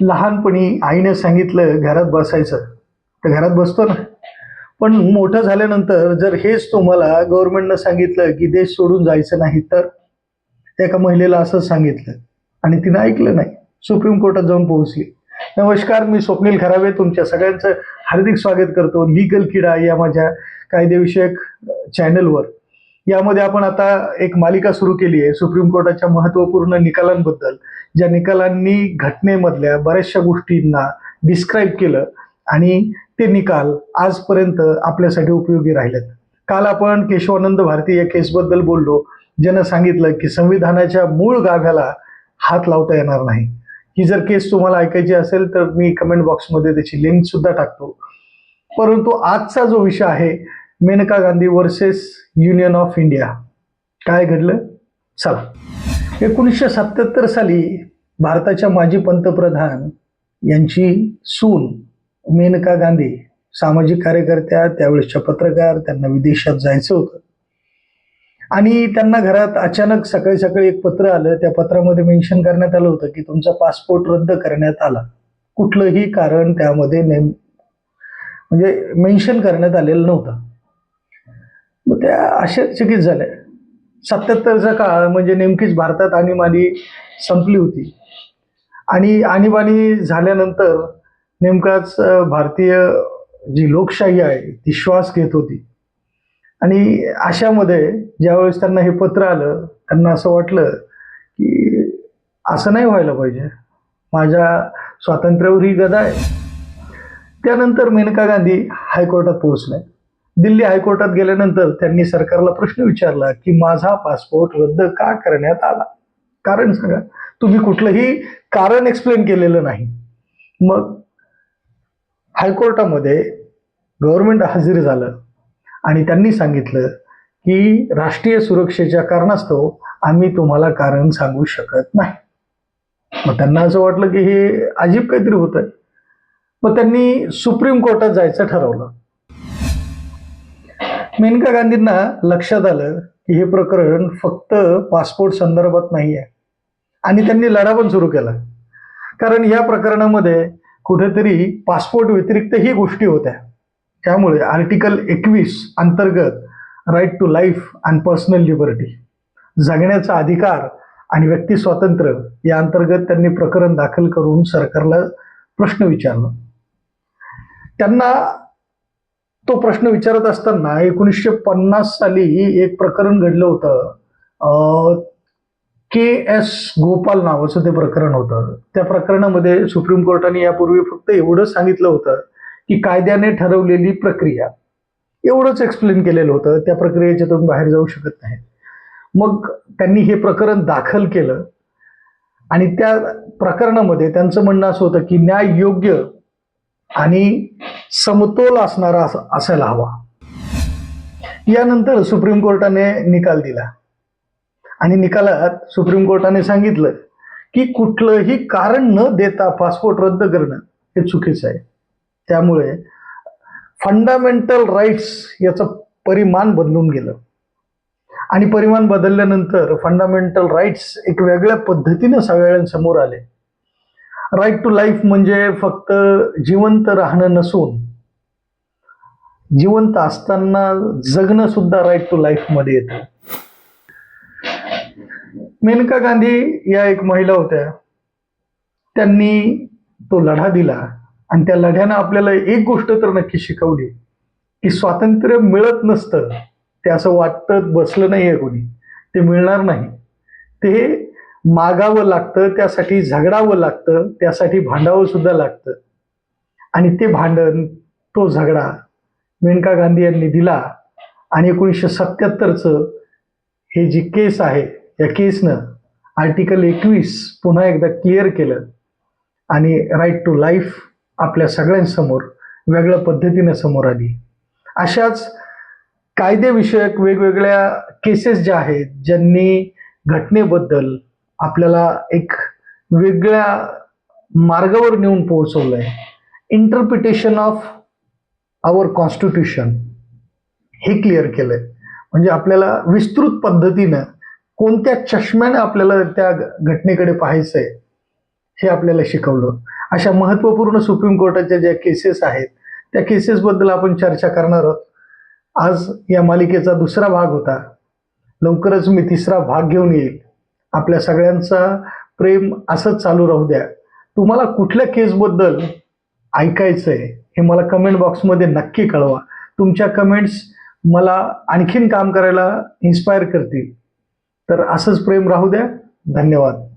लहानपणी आईने सांगितलं घरात बसायचं. तर घरात बसतो ना. पण मोठं झाल्यानंतर जर हेच तुम्हाला गव्हर्नमेंटनं सांगितलं की देश सोडून जायचं नाही तर एका महिलेला असंच सांगितलं आणि तिनं ऐकलं नाही. सुप्रीम कोर्टात जाऊन पोहोचली. नमस्कार मी स्वप्नील खरावे तुमच्या सगळ्यांचं हार्दिक स्वागत करतो. लिगल किडा या माझ्या कायदेविषयक चॅनलवर. यामध्ये आपण आता एक मालिका सुरू केली आहे सुप्रीम कोर्टाच्या महत्त्वपूर्ण निकालांबद्दल. ज्या निकालांनी घटनेमधल्या बऱ्याचशा गोष्टींना डिस्क्राईब केलं आणि ते निकाल आजपर्यंत आपल्यासाठी उपयोगी राहिलेत. काल आपण केशवानंद भारती या केसबद्दल बोललो ज्यानं सांगितलं की संविधानाच्या मूळ गाभ्याला हात लावता येणार नाही. ही जर केस तुम्हाला ऐकायची असेल तर मी कमेंट बॉक्समध्ये त्याची लिंक सुद्धा टाकतो. परंतु आजचा जो विषय आहे Maneka Gandhi versus union of India काय घडलं? चला. एकोणीसशे सत्याहत्तर साली भारताच्या माजी पंतप्रधान यांची सून मेनका गांधी सामाजिक कार्यकर्त्या त्यावेळेसच्या पत्रकार त्यांना विदेशात जायचं होतं. आणि त्यांना घरात अचानक सकाळी सकाळी एक पत्र आलं. त्या पत्रामध्ये मेन्शन करण्यात आलं होतं की तुमचा पासपोर्ट रद्द करण्यात आला. कुठलंही कारण त्यामध्ये नेम म्हणजे मेन्शन करण्यात आलेलं नव्हतं. मग त्या आश्चर्यचकित झाल्या. सत्याहत्तरचा काळ म्हणजे नेमकीच भारतात आणीबाणी संपली होती. आणि आणीबाणी झाल्यानंतर नेमकाच भारतीय जी लोकशाही आहे ती श्वास घेत होती. आणि अशामध्ये ज्यावेळेस त्यांना हे पत्र आलं त्यांना असं वाटलं की असं नाही व्हायला पाहिजे. माझ्या स्वातंत्र्यावर ही गदा आहे. त्यानंतर मेनका गांधी हायकोर्टात पोहोचल्या दिल्ली हायकोर्टात गेल्यानंतर त्यांनी सरकारला प्रश्न विचारला की माझा पासपोर्ट रद्द का करण्यात आला? कारण सांगा तुम्ही कुठलंही कारण एक्सप्लेन केलेलं नाही. मग हायकोर्टामध्ये गव्हर्नमेंट हजर झालं आणि त्यांनी सांगितलं की राष्ट्रीय सुरक्षेच्या कारणास्तव आम्ही तुम्हाला कारण सांगू शकत नाही. मग त्यांना असं वाटलं की हे अजीब काहीतरी होत आहे मग त्यांनी सुप्रीम कोर्टात जायचं ठरवलं. मेनका गांधींना लक्षात आलं की हे प्रकरण फक्त पासपोर्ट संदर्भात नाही आहे आणि त्यांनी लढा पण सुरू केला. कारण या प्रकरणामध्ये कुठेतरी पासपोर्ट व्यतिरिक्तही गोष्टी होत्या. त्यामुळे आर्टिकल एकवीस अंतर्गत right to life and personal liberty जगण्याचा अधिकार आणि व्यक्ती स्वातंत्र्य या अंतर्गत त्यांनी प्रकरण दाखल करून सरकारला प्रश्न विचारला. त्यांना तो प्रश्न विचारत असताना एकोणीसशे पन्नास साली एक प्रकरण घडलं होतं. के एस गोपाल नावाचं ते प्रकरण होतं. त्या प्रकरणामध्ये सुप्रीम कोर्टाने यापूर्वी फक्त एवढं सांगितलं होतं की कायद्याने ठरवलेली प्रक्रिया. एवढंच एक्सप्लेन केलेलं होतं. त्या प्रक्रियेच्या तुम्ही बाहेर जाऊ शकत नाही मग त्यांनी हे प्रकरण दाखल केलं. आणि त्या प्रकरणामध्ये त्यांचं म्हणणं असं होतं की न्याय योग्य आणि समतोल असणारा असायला हवा. यानंतर सुप्रीम कोर्टाने निकाल दिला. आणि निकालात सुप्रीम कोर्टाने सांगितलं की कुठलंही कारण न देता पासपोर्ट रद्द करणं हे चुकीचं आहे. त्यामुळे फंडामेंटल राईट्स याचं परिमाण बदलून गेलं. आणि परिमाण बदलल्यानंतर फंडामेंटल राईट्स एक वेगळ्या पद्धतीनं सगळ्यांसमोर आले. राईट टू लाईफ म्हणजे फक्त जिवंत राहणं नसून जिवंत असताना जगणं सुद्धा राईट टू लाईफमध्ये येतं. मेनका गांधी या एक महिला होत्या. त्यांनी तो लढा दिला आणि त्या लढ्यानं आपल्याला एक गोष्ट तर नक्की शिकवली की स्वातंत्र्य मिळत नसतं ते असं वाटत बसलं नाही आहे कोणी. ते मिळणार नाही. ते मागावं लागतं त्यासाठी झगडावं लागतं त्यासाठी भांडावं सुद्धा लागतं. आणि ते भांडण तो झगडा मेनका गांधी यांनी दिला आणि एकोणीसशे सत्याहत्तरचं हे जी केस आहे या केसनं आर्टिकल एकवीस पुन्हा एकदा क्लिअर केलं. आणि राईट टू लाईफ आपल्या सगळ्यांसमोर वेगळ्या पद्धतीने समोर आली. अशाच कायदेविषयक वेगवेगळ्या केसेस ज्या आहेत ज्यांनी घटनेबद्दल आपल्याला एक वेगळ्या मार्गावर नेऊन पोहोचवलं आहे इंटरप्रिटेशन ऑफ आवर कॉन्स्टिट्यूशन हे क्लिअर केलंय. म्हणजे आपल्याला विस्तृत पद्धतीनं कोणत्या चष्म्याने आपल्याला त्या घटनेकडे पाहायचंय हे आपल्याला शिकवलं. अशा महत्त्वपूर्ण सुप्रीम कोर्टाच्या ज्या केसेस आहेत त्या केसेसबद्दल आपण चर्चा करणार आहोत. आज या मालिकेचा दुसरा भाग होता. लवकरच मी तिसरा भाग घेऊन येईल. आपल्या सगळ्यांचा प्रेम असंच चालू राहू द्या. तुम्हाला कुठल्या केसबद्दल ऐकायचं आहे हे मला कमेंट बॉक्समध्ये नक्की कळवा. तुमच्या कमेंट्स मला आणखीन काम करायला इन्स्पायर करतील. तर असंच प्रेम राहू द्या. धन्यवाद.